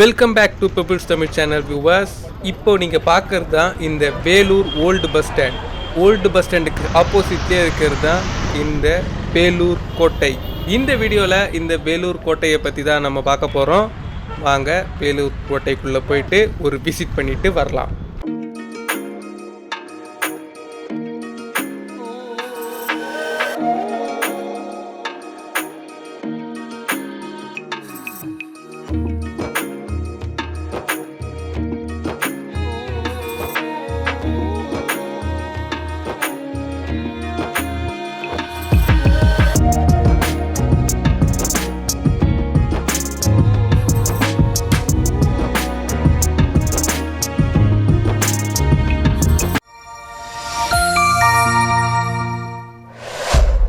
Welcome back to Pebbles Tamil channel viewers இப்போ நீங்கள் பார்க்கறது தான் இந்த Vellore old bus stand old bus ஸ்டாண்டுக்கு ஆப்போசிட்லேயே இருக்கிறது தான் இந்த வேலூர் கோட்டை. இந்த வீடியோவில் இந்த வேலூர் கோட்டையை பற்றி தான் நம்ம பார்க்க போகிறோம் வாங்க வேலூர் கோட்டைக்குள்ளே போயிட்டு ஒரு விசிட் பண்ணிவிட்டு வரலாம்.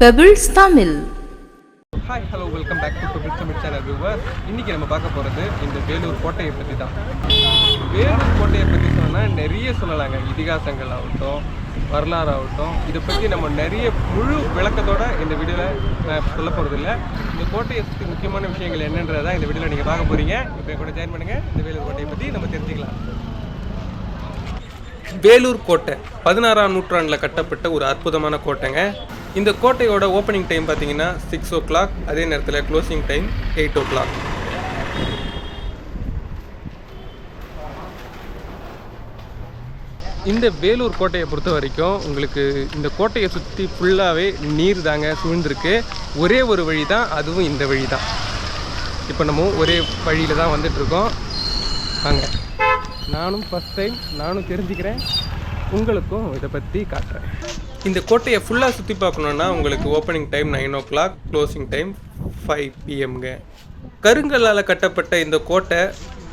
Pebbles Tamil hi hello welcome back to Pebbles Tamil channel viewer இன்றைக்கி நம்ம பார்க்க போகிறது இந்த வேலூர் கோட்டையை பற்றி தான். வேலூர் கோட்டையை பற்றி சொன்னால் நிறைய சொல்லலாங்க. இதிகாசங்கள் ஆகட்டும் வரலாறு ஆகட்டும் இதை பற்றி நம்ம நிறைய முழு விளக்கத்தோட இந்த வீடியோவில் நான் சொல்ல போகிறதில்ல இந்த கோட்டையை சுற்றி முக்கியமான விஷயங்கள் என்னன்றதை இந்த வீடியோவில் நீங்கள் பார்க்க போகிறீங்க இப்போ கூட ஜாயின் பண்ணுங்கள் இந்த வேலூர் கோட்டையை பற்றி நம்ம தெரிஞ்சுக்கலாம். வேலூர் கோட்டை பதினாறாம் நூற்றாண்டில் கட்டப்பட்ட ஒரு அற்புதமான கோட்டைங்க. இந்த கோட்டையோட ஓப்பனிங் டைம் பார்த்தீங்கன்னா சிக்ஸ் ஓ கிளாக் அதே நேரத்தில் closing time eight o'clock இந்த வேலூர் கோட்டையை பொறுத்த வரைக்கும் உங்களுக்கு இந்த கோட்டையை சுற்றி ஃபுல்லாகவே நீர் தாங்க சூழ்ந்திருக்கு. ஒரே ஒரு வழி தான் அதுவும் இந்த வழி தான் இப்போ நம்ம ஒரே வழியில் தான் வந்துட்டுருக்கோம். வாங்க. நானும் ஃபஸ்ட் டைம் நானும் தெரிஞ்சுக்கிறேன். உங்களுக்கும் இதை பற்றி காட்டுறேன். இந்த கோட்டையை ஃபுல்லாக சுற்றி பார்க்கணுன்னா உங்களுக்கு opening time nine o'clock closing time five பிஎம்ங்க கருங்கல்லால் கட்டப்பட்ட இந்த கோட்டை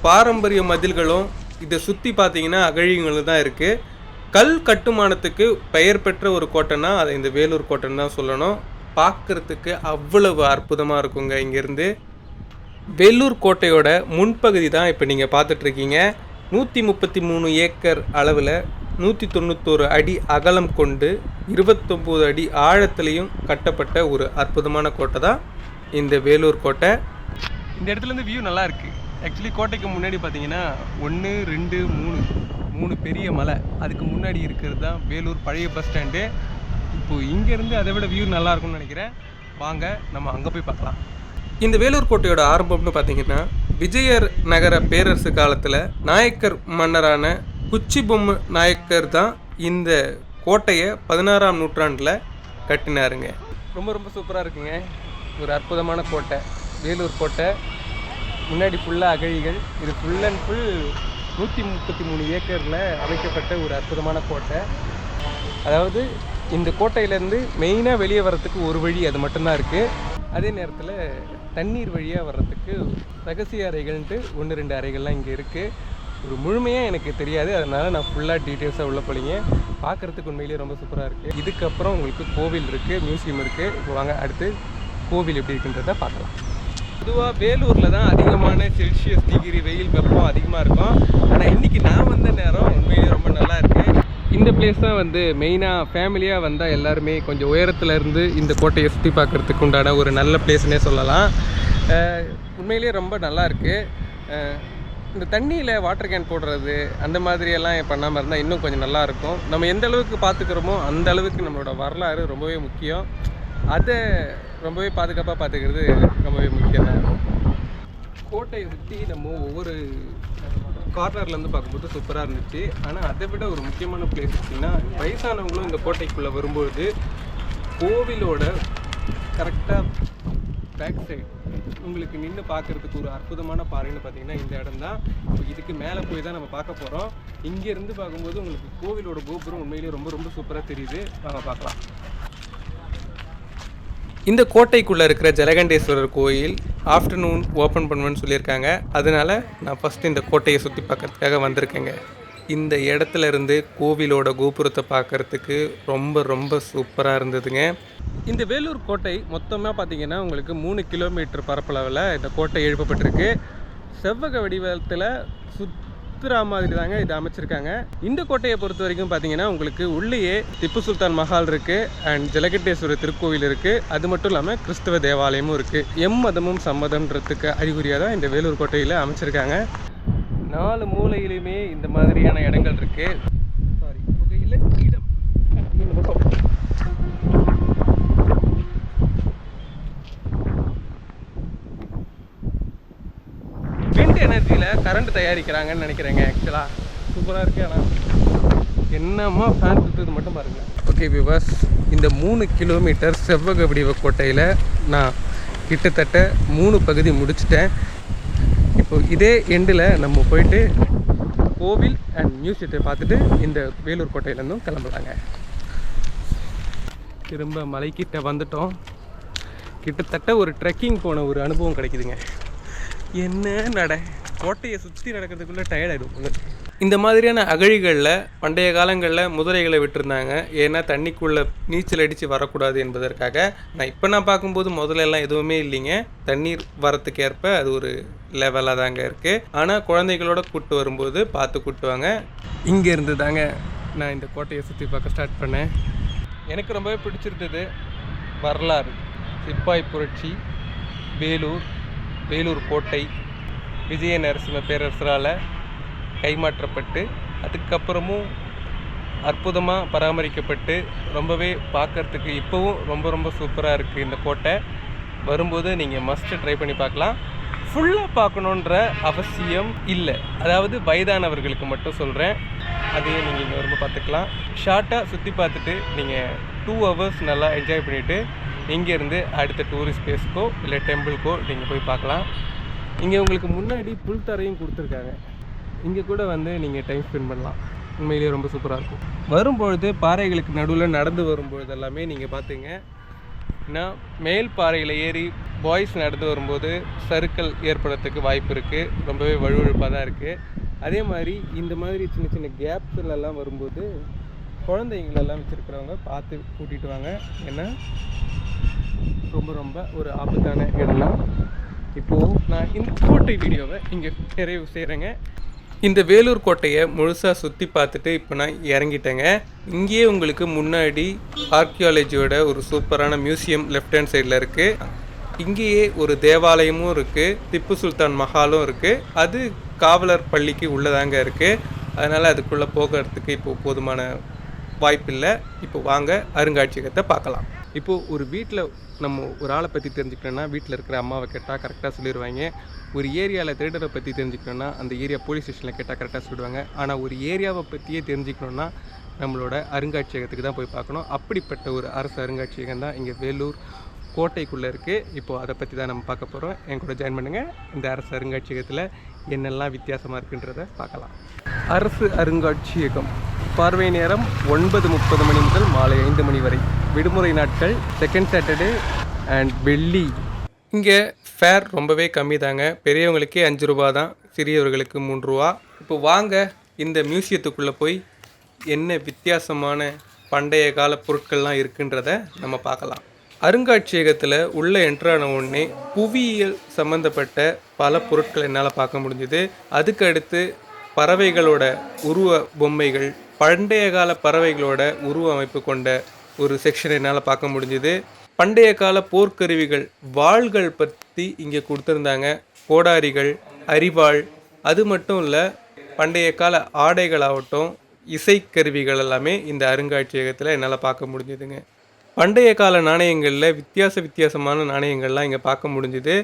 பாரம்பரிய மதில்களும் இதை சுற்றி பார்த்தீங்கன்னா அகழிகளும் தான் இருக்குது கல் கட்டுமானத்துக்கு பெயர் பெற்ற ஒரு கோட்டைனா அதை இந்த வேலூர் கோட்டைன்னு தான் சொல்லணும். பார்க்குறதுக்கு அவ்வளவு அற்புதமாக இருக்குங்க இங்கேருந்து. வேலூர் கோட்டையோட முன்பகுதி தான் இப்போ நீங்கள் பார்த்துட்ருக்கீங்க நூற்றி முப்பத்தி மூணு ஏக்கர் அளவில் நூற்றி தொண்ணூத்தோரு அடி அகலம் கொண்டு இருபத்தொம்போது அடி ஆழத்துலேயும் கட்டப்பட்ட ஒரு அற்புதமான கோட்டை தான் இந்த வேலூர் கோட்டை. இந்த இடத்துலேருந்து வியூ நல்லா இருக்குது ஆக்சுவலி கோட்டைக்கு முன்னாடி பார்த்தீங்கன்னா ஒன்று ரெண்டு மூணு மூணு பெரிய மலை. அதுக்கு முன்னாடி இருக்கிறது தான் வேலூர் பழைய பஸ் ஸ்டாண்டு இப்போது இங்கேருந்து அதை விட வியூ நல்லா இருக்கும்னு நினைக்கிறேன். வாங்க நம்ம அங்கே போய் பார்க்கலாம். இந்த வேலூர் கோட்டையோட ஆரம்பம்னு பார்த்தீங்கன்னா விஜயர் நகர பேரரசு காலத்தில் நாயக்கர் மன்னரான குச்சி பொம்மை நாயக்கர் தான் இந்த கோட்டையை பதினாறாம் நூற்றாண்டில் கட்டினாருங்க. ரொம்ப ரொம்ப சூப்பராக இருக்குங்க. ஒரு அற்புதமான கோட்டை. வேலூர் கோட்டை. முன்னாடி ஃபுல்லாக அகழிகள். இது ஃபுல் அண்ட் ஃபுல் நூற்றி முப்பத்தி மூணு ஏக்கரில் அமைக்கப்பட்ட ஒரு அற்புதமான கோட்டை. அதாவது இந்த கோட்டையிலேருந்து மெயினாக வெளியே வர்றதுக்கு ஒரு வழி அது மட்டும்தான் இருக்குது அதே நேரத்தில் தண்ணீர் வழியாக வர்றதுக்கு ரகசிய அறைகள்ன்ட்டு ஒன்று ரெண்டு அறைகள்லாம் இங்கே இருக்குது ஒரு முழுமையாக எனக்கு தெரியாது. அதனால் நான் ஃபுல்லாக டீட்டெயில்ஸாக உள்ள போலிங்க. பார்க்குறதுக்கு உண்மையிலேயே ரொம்ப சூப்பராக இருக்குது இதுக்கப்புறம் உங்களுக்கு கோவில் இருக்குது மியூசியம் இருக்குது இப்போ வாங்க அடுத்து கோவில் எப்படி இருக்குன்றத பார்க்கலாம். பொதுவாக வேலூரில் தான் அதிகமான செல்சியஸ் டிகிரி வெயில் வெப்பம் அதிகமாக இருக்கும். ஆனால் இன்றைக்கி நான் வந்த நேரம் உண்மையிலேயே ரொம்ப நல்லா இருக்குது இந்த பிளேஸ் தான் வந்து மெயினாக ஃபேமிலியாக வந்தால் எல்லாருமே கொஞ்சம் உயரத்தில் இருந்து இந்த கோட்டையை சுற்றி பார்க்குறதுக்கு உண்டான ஒரு நல்ல பிளேஸ்னே சொல்லலாம். உண்மையிலேயே ரொம்ப நல்லா இருக்குது இந்த தண்ணியில் வாட்டர் கேன் போடுறது அந்த மாதிரியெல்லாம் பண்ணாமல் இருந்தால் இன்னும் கொஞ்சம் நல்லாயிருக்கும். நம்ம எந்த அளவுக்கு பார்த்துக்கிறோமோ அந்த அளவுக்கு நம்மளோட வரலாறு ரொம்பவே முக்கியம். அதை ரொம்பவே பாதுகாப்பாக பார்த்துக்கிறது ரொம்பவே முக்கியம். தான் கோட்டையை சுற்றி நம்ம ஒவ்வொரு கார்னர்லேருந்து பார்க்கும்போது சூப்பராக இருந்துச்சு. ஆனால் அதை விட ஒரு முக்கியமான பிளேஸ் பார்த்தீங்கன்னா வயசானவங்களும் இந்த கோட்டைக்குள்ளே வரும்பொழுது கோவிலோட கரெக்டாக பேக் சைடு உங்களுக்கு நின்று பார்க்குறதுக்கு ஒரு அற்புதமான பாறைன்னு பார்த்தீங்கன்னா இந்த இடம் தான் இப்போ இதுக்கு மேலே போய் தான் நம்ம பார்க்க போகிறோம் இங்கேருந்து பார்க்கும்போது உங்களுக்கு கோவிலோட கோபுரம் உண்மையிலேயே ரொம்ப ரொம்ப சூப்பராக தெரியுது. வாங்க பார்க்கலாம். இந்த கோட்டைக்குள்ளே இருக்கிற ஜலகண்டேஸ்வரர் கோயில் ஆஃப்டர்நூன் ஓப்பன் பண்ணுவேன்னு சொல்லியிருக்காங்க. அதனால நான் ஃபஸ்ட்டு இந்த கோட்டையை சுற்றி பார்க்கறதுக்காக வந்திருக்கேங்க. இந்த இடத்துல இருந்து கோவிலோட கோபுரத்தை பார்க்கறதுக்கு ரொம்ப ரொம்ப சூப்பராக இருந்ததுங்க. இந்த வேலூர் கோட்டை மொத்தமாக பார்த்தீங்கன்னா உங்களுக்கு மூணு கிலோமீட்டர் பரப்பளவில் இந்த கோட்டை எழுப்பப்பட்டிருக்கு. செவ்வக வடிவத்தில் சுத்துறா மாதிரி தாங்க இது அமைச்சிருக்காங்க. இந்த கோட்டையை பொறுத்த வரைக்கும் பார்த்தீங்கன்னா உங்களுக்கு உள்ளேயே திப்பு சுல்தான் மஹால் இருக்குது அண்ட் ஜலகட்டேஸ்வரர் திருக்கோவில் இருக்குது அது மட்டும் இல்லாமல் கிறிஸ்தவ தேவாலயமும் இருக்குது எம் மதமும் சம்மதம்ன்றதுக்கு அறிகுறியாக தான் இந்த வேலூர் கோட்டையில் அமைச்சிருக்காங்க. நாலு மூலையிலுமே இந்த மாதிரியான இடங்கள் இருக்குது சாரி புகையில இடம் இந்த பக்கம். விண்ட் எனர்ஜியில் கரண்ட் தயாரிக்கிறாங்கன்னு நினைக்கிறேங்க ஆக்சுவலாக சூப்பராக இருக்கு ஆனால் என்னம்மா ஃபேன் சுற்றுறது மட்டும் பாருங்கள் ஓகே விவாஸ் இந்த மூணு கிலோமீட்டர் செவ்வக வடிவ கோட்டையில் நான் கிட்டத்தட்ட மூணு பகுதி முடிச்சிட்டேன். இப்போ இதே எண்டில் நம்ம போயிட்டு கோவில் அண்ட் மியூசியத்தை பார்த்துட்டு இந்த வேலூர் கோட்டையிலேருந்தும் கிளம்பலாங்க. திரும்ப மலைக்கிட்ட வந்துட்டோம். கிட்டத்தட்ட ஒரு ட்ரெக்கிங் போன ஒரு அனுபவம் கிடைக்குதுங்க. என்ன நட? கோட்டையை சுற்றி நடக்கிறதுக்குள்ளே டயர்டாயிடும் உங்களுக்கு இந்த மாதிரியான அகழிகளில் பண்டைய காலங்களில் முதலைகளை விட்டுருந்தாங்க. ஏன்னா தண்ணிக்குள்ளே நீச்சல் அடித்து வரக்கூடாது என்பதற்காக நான் இப்போ நான் பார்க்கும்போது முதலெல்லாம் எதுவுமே இல்லைங்க. தண்ணீர் வரத்துக்கு ஏற்ப அது ஒரு லெவலாக தாங்க இருக்குது ஆனால் குழந்தைகளோட கூட்டு வரும்போது பார்த்து கூட்டுவாங்க இங்கே இருந்து தாங்க நான் இந்த கோட்டையை சுற்றி பார்க்க ஸ்டார்ட் பண்ணேன். எனக்கு ரொம்பவே பிடிச்சிருந்தது வரலாறு. சிப்பாய் புரட்சி வேலூர் வேலூர் கோட்டை விஜய நரசிம்ம பேரரசரால் கைமாற்றப்பட்டு அதுக்கப்புறமும் அற்புதமாக பராமரிக்கப்பட்டு ரொம்பவே பார்க்கறதுக்கு இப்போவும் ரொம்ப ரொம்ப சூப்பராக இருக்குது இந்த கோட்டை. வரும்போது நீங்கள் மஸ்ட்டு ட்ரை பண்ணி பார்க்கலாம் ஃபுல்லாக பார்க்கணுன்ற அவசியம் இல்லை. அதாவது வயதானவர்களுக்கு மட்டும் சொல்கிறேன் அதையும் நீங்கள் இங்கே வரும்போது பார்த்துக்கலாம் ஷார்ட்டாக சுற்றி பார்த்துட்டு நீங்கள் டூ ஹவர்ஸ் நல்லா என்ஜாய் பண்ணிவிட்டு இங்கேருந்து அடுத்த டூரிஸ்ட் பிளேஸ்க்கோ இல்லை டெம்பிள்க்கோ நீங்கள் போய் பார்க்கலாம். இங்கே உங்களுக்கு முன்னாடி புல் தரையும் கொடுத்துருக்காங்க. இங்கே கூட வந்து நீங்கள் டைம் ஸ்பெண்ட் பண்ணலாம். உண்மையிலேயே ரொம்ப சூப்பராக இருக்கும். வரும்பொழுது பாறைகளுக்கு நடுவில் நடந்து வரும்பொழுது எல்லாமே நீங்கள் பார்த்துங்க ஏன்னா மேல் பாறையில் ஏறி பாய்ஸ் நடந்து வரும்போது சறுக்கல் ஏற்படுறதுக்கு வாய்ப்பு இருக்குது ரொம்பவே வழுவழுப்பாக தான் இருக்குது அதே மாதிரி இந்த மாதிரி சின்ன சின்ன கேப்ஸ்லாம் வரும்போது குழந்தைங்களெல்லாம் வச்சுருக்கிறவங்க பார்த்து கூட்டிகிட்டு வாங்க. ஏன்னா ரொம்ப ரொம்ப ஒரு ஆபத்தான இடம் இப்போது நான் இந்த கோட்டை வீடியோவை இங்கே நிறைவு செய்கிறேங்க இந்த வேலூர் கோட்டையை முழுசாக சுற்றி பார்த்துட்டு இப்போ நான் இறங்கிட்டேங்க. இங்கேயே உங்களுக்கு முன்னாடி ஆர்கியாலஜியோட ஒரு சூப்பரான மியூசியம் லெஃப்ட் ஹேண்ட் சைடில் இருக்குது இங்கேயே ஒரு தேவாலயமும் இருக்குது திப்பு சுல்தான் மஹாலும் இருக்குது அது காவலர் பள்ளிக்கு உள்ளதாங்க இருக்குது அதனால் அதுக்குள்ளே போகிறதுக்கு இப்போ போதுமான வாய்ப்பில்லை. இப்போ வாங்க அருங்காட்சியகத்தை பார்க்கலாம். இப்போது ஒரு வீட்டில் நம்ம ஒரு ஆளை பற்றி தெரிஞ்சுக்கணும்னா வீட்டில் இருக்கிற அம்மாவை கேட்டால் கரெக்டாக சொல்லிடுவாங்க ஒரு ஏரியாவில் திருடரை பற்றி தெரிஞ்சுக்கணும்னா அந்த ஏரியா போலீஸ் ஸ்டேஷனில் கேட்டால் கரெக்டாக சொல்லிடுவாங்க. ஆனால் ஒரு ஏரியாவை பற்றியே தெரிஞ்சுக்கணுன்னா நம்மளோட அருங்காட்சியகத்துக்கு தான் போய் பார்க்கணும். அப்படிப்பட்ட ஒரு அரசு அருங்காட்சியகம் தான் இங்கே வேலூர் கோட்டைக்குள்ளே இருக்குது இப்போது அதை பற்றி தான் நம்ம பார்க்க போகிறோம் என் கூட ஜாயின் பண்ணுங்கள் இந்த அரசு அருங்காட்சியகத்தில் என்னெல்லாம் வித்தியாசமாக இருக்குன்றதை பார்க்கலாம். அரசு அருங்காட்சியகம். பார்வை நேரம் ஒன்பது முப்பது மணி முதல் மாலை ஐந்து மணி வரை. விடுமுறை நாட்கள் செகண்ட் சாட்டர்டே அண்ட் வெள்ளி. இங்கே ஃபேர் ரொம்பவே கம்மி தாங்க பெரியவங்களுக்கே அஞ்சு ரூபா தான். சிறியவர்களுக்கு மூன்று ரூபா. இப்போ வாங்க இந்த மியூசியத்துக்குள்ளே போய் என்ன வித்தியாசமான பண்டைய கால பொருட்கள்லாம் இருக்குன்றத நம்ம பார்க்கலாம். அருங்காட்சியகத்தில் உள்ள என்ட்ரான உடனே புவியியல் சம்மந்தப்பட்ட பல பொருட்கள் என்னால் பார்க்க முடிஞ்சுது. அதுக்கடுத்து பறவைகளோட உருவ பொம்மைகள் பண்டைய கால பறவைகளோட உருவ அமைப்பு கொண்ட ஒரு செக்ஷன் என்னால் பார்க்க முடிஞ்சுது. பண்டைய கால போர்க்கருவிகள் வாள்கள் பற்றி இங்கே கொடுத்துருந்தாங்க. கோடாரிகள் அரிவாள் அது மட்டும் இல்லை பண்டைய கால ஆடைகளாகட்டும் இசைக்கருவிகள் எல்லாமே இந்த அருங்காட்சியகத்தில் என்னால் பார்க்க முடிஞ்சுதுங்க. பண்டைய கால நாணயங்களில் வித்தியாச வித்தியாசமான நாணயங்கள்லாம் இங்கே பார்க்க முடிஞ்சுது.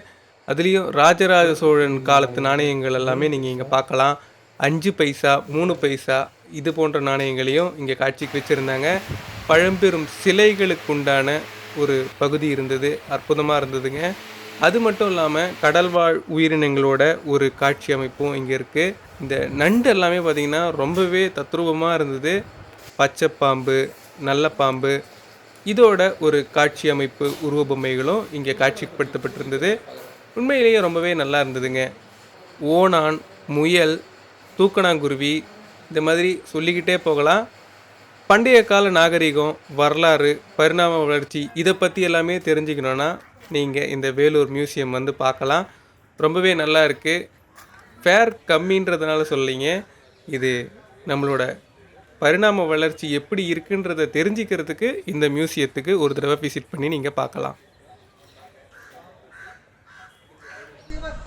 அதுலேயும் ராஜராஜ சோழன் காலத்து நாணயங்கள் எல்லாமே நீங்கள் இங்கே பார்க்கலாம். அஞ்சு பைசா மூணு பைசா இது போன்ற நாணயங்களையும் இங்கே காட்சிக்கு வச்சுருந்தாங்க. பழம்பெரும் சிலைகளுக்கு உண்டான ஒரு பகுதி இருந்தது அற்புதமாக இருந்ததுங்க. அது மட்டும் இல்லாமல் கடல்வாழ் உயிரினங்களோட ஒரு காட்சி அமைப்பும் இங்கே இருக்குது இந்த நண்டு எல்லாமே பார்த்திங்கன்னா ரொம்பவே தத்ரூபமாக இருந்தது. பச்சை பாம்பு நல்ல பாம்பு இதோட ஒரு காட்சி அமைப்பு உருவ பொம்மைகளும் இங்கே காட்சிப்படுத்தப்பட்டிருந்தது. உண்மையிலேயே ரொம்பவே நல்லா இருந்ததுங்க. ஓணான் முயல் தூக்கணாங்குருவி இந்த மாதிரி சொல்லிக்கிட்டே போகலாம். பண்டைய கால நாகரிகம் வரலாறு பரிணாம வளர்ச்சி இதை பற்றி எல்லாமே தெரிஞ்சுக்கணுன்னா நீங்கள் இந்த வேலூர் மியூசியம் வந்து பார்க்கலாம். ரொம்பவே நல்லா இருக்குது ஃபேர் கம்மின்றதுனால சொல்லிங்க இது நம்மளோட பரிணாம வளர்ச்சி எப்படி இருக்குன்றதை தெரிஞ்சுக்கிறதுக்கு இந்த மியூசியத்துக்கு ஒரு தடவை விசிட் பண்ணி நீங்கள் பார்க்கலாம்.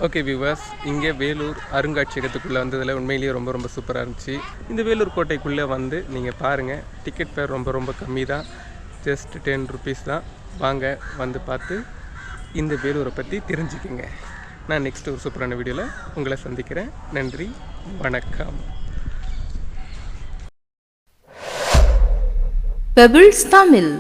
ஓகே வியூவர்ஸ் இங்கே வேலூர் அருங்காட்சியகத்துக்குள்ளே வந்ததில் உண்மையிலேயே ரொம்ப ரொம்ப சூப்பராக இருந்துச்சு. இந்த வேலூர் கோட்டைக்குள்ளே வந்து நீங்கள் பாருங்கள் டிக்கெட் ஃபேர் ரொம்ப ரொம்ப கம்மி தான் ஜஸ்ட் டென் ருபீஸ் தான். வாங்க வந்து பார்த்து இந்த வேலூரை பற்றி தெரிஞ்சுக்குங்க. நான் நெக்ஸ்ட் ஒரு சூப்பரான வீடியோவில் உங்களை சந்திக்கிறேன். நன்றி வணக்கம். பெபிள்ஸ் தமிழ்